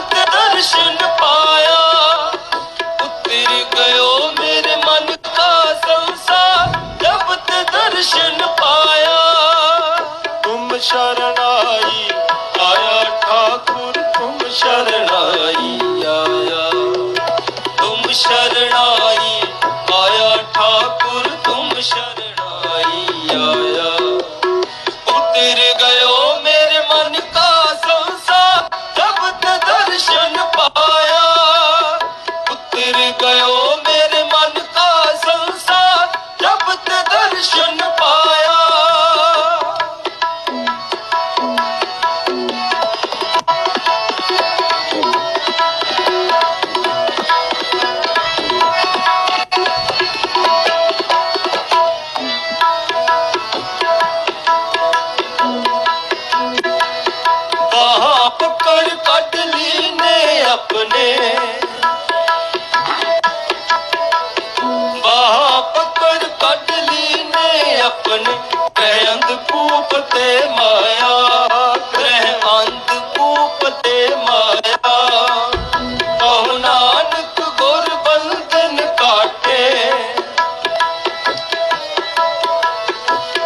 ਤੇ ਦਰਸ਼ਨ ਪਾਇਆ baby, but ਆਪਣੇ ਕਹਿ ਅੰਧ ਕੂਪ ਤੇ ਮਾਇਆ, ਕਹਿ ਅੰਧ ਕੂਪ ਤੇ ਮਾਇਆ। ਕਹੋ ਨਾਨਕ ਗੁਰ ਬੰਧਨ ਕਾਟੇ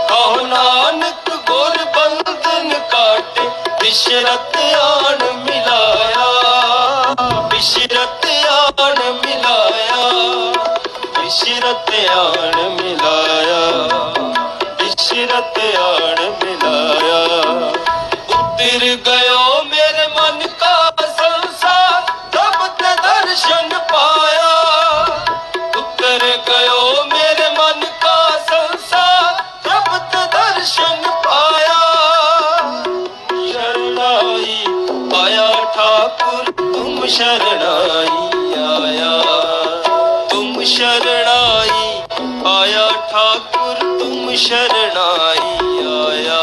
ਕਹੋ ਨਾਨਕ ਗੁਰ ਬੰਧਨ ਕਾਟੇ ਬਿਸ਼ਰਤ ਆਣ ਮਿਲਾਇਆ। ਬਿਸ਼ਰਤ ਆਣ ਮਿਲਾਇਆ, ਬਿਸ਼ਰਤ ਆਣ ਮਿਲਾਇਆ। ਕਿਰਤ ਮਿਲਾਇਆ। ਉਤਰ ਗਇਓ ਮੇਰੇ ਮਨ ਕਾ ਸੰਸਾਰ, ਰੱਬ ਦਰਸ਼ਨ ਪਾਇਆ। ਉਤਰ ਗਇਓ ਮੇਰੇ ਮਨ ਕਾ ਸੰਸਾਰ, ਰੱਬ ਦਰਸ਼ਨ ਪਾਇਆ। ਸ਼ਰਨਾਈ ਆਇਆ ਠਾਕੁਰ, ਤੁਮ ਸ਼ਰਨਾਈ ਆਇਆ। ਤੁਮ ਸ਼ਰਨ ਤੂੰ ਸ਼ਰਣਾਈ ਆਇਆ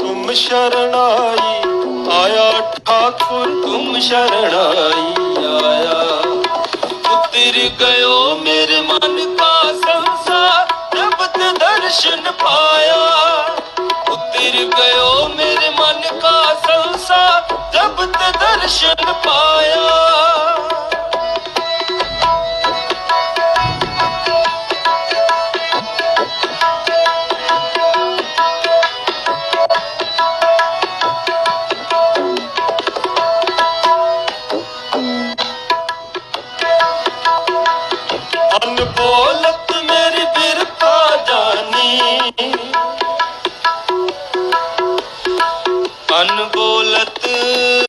ਤੁਮ ਸ਼ਰਣਾਈ ਆਇਆ ਠਾਕੁਰ ਤੁਮ ਸ਼ਰਣਾਈ ਆਇਆ ਉਤਰ ਗਇਓ ਮੇਰੇ ਮਨ ਕਾ ਸੰਸਾਰ ਰੱਬ ਤੇ ਦਰਸ਼ਨ ਪਾਇਆ ਉਤਰ ਗਇਓ ਮੇਰੇ ਮਨ ਕਾ ਸੰਸਾਰ ਰੱਬ ਤੇ ਦਰਸ਼ਨ ਪਾਇਆ ਬੋਲਤ ਮੇਰੀ ਬਿਰਤਾ ਜਾਨੀ।